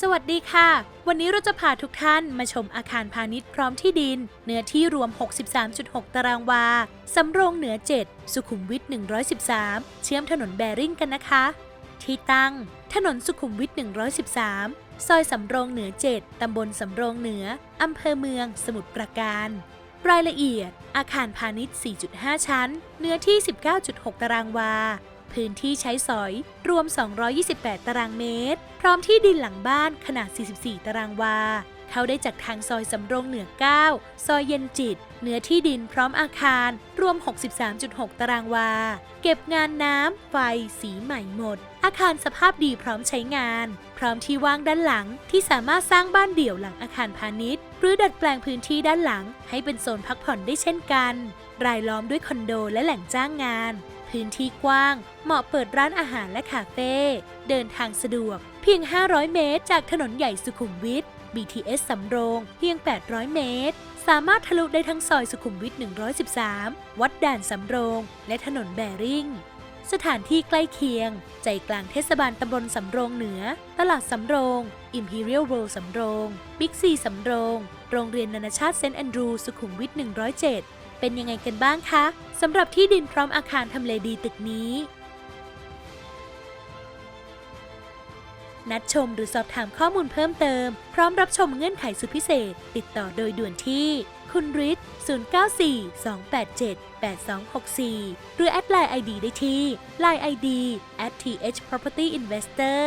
สวัสดีค่ะ วันนี้เราจะพาทุกท่านมาชมอาคารพาณิชย์พร้อมที่ดิน เนื้อที่รวม 63.6 ตารางวา สำโรงเหนือ 7 สุขุมวิท 113 เชื่อมถนนแบริ่งกันนะคะ ที่ตั้ง ถนนสุขุมวิท 113 ซอยสำโรงเหนือ 7 ตำบลสำโรงเหนือ อำเภอเมือง สมุทรปราการ รายละเอียด อาคารพาณิชย์ 4.5 ชั้น เนื้อที่ 19.6 ตารางวา พื้นที่ใช้สอยรวม 228 ตารางเมตร พร้อมที่ดินหลังบ้านขนาด 44 ตารางวา เข้าได้จากทางซอยสำโรงเหนือ 9 ซอยเย็นจิต เนื้อที่ดินพร้อมอาคาร รวม 63.6 ตารางวา เก็บงานน้ำ ไฟ สีใหม่หมด อาคารสภาพดีพร้อมใช้งาน พร้อมที่ว่างด้านหลังที่สามารถสร้างบ้านเดี่ยวหลังอาคารพาณิชย์ หรือดัดแปลงพื้นที่ด้านหลัง ให้เป็นโซนพักผ่อนได้เช่นกัน รายล้อมด้วยคอนโดและแหล่งจ้างงาน พื้นที่กว้าง เหมาะเปิดร้านอาหารและคาเฟ่ เดินทางสะดวก เพียง 500 เมตร จากถนนใหญ่สุขุมวิท BTS สำโรง เพียง 800 เมตร สามารถทะลุได้ทั้งซอยสุขุมวิท 113 วัดด่านสำโรง และถนนแบริ่ง สถานที่ใกล้เคียง ใจกลางเทศบาลตำบลสำโรงเหนือ ตลาดสำโรง Imperial World สำโรงบิ๊กซีสำโรง โรงเรียนนานาชาติเซนต์แอนดรู สุขุมวิท 107 เป็นยังไงกันบ้างคะสำหรับที่ดินพร้อมอาคารทำเลดีตึกนี้ นัดชมหรือสอบถามข้อมูลเพิ่มเติม พร้อมรับชมเงื่อนไขสุดพิเศษ ติดต่อโดยด่วนที่ คุณริศ094-287-8264 หรือแอดไลน์ ID ได้ที่ Line ID at th property investor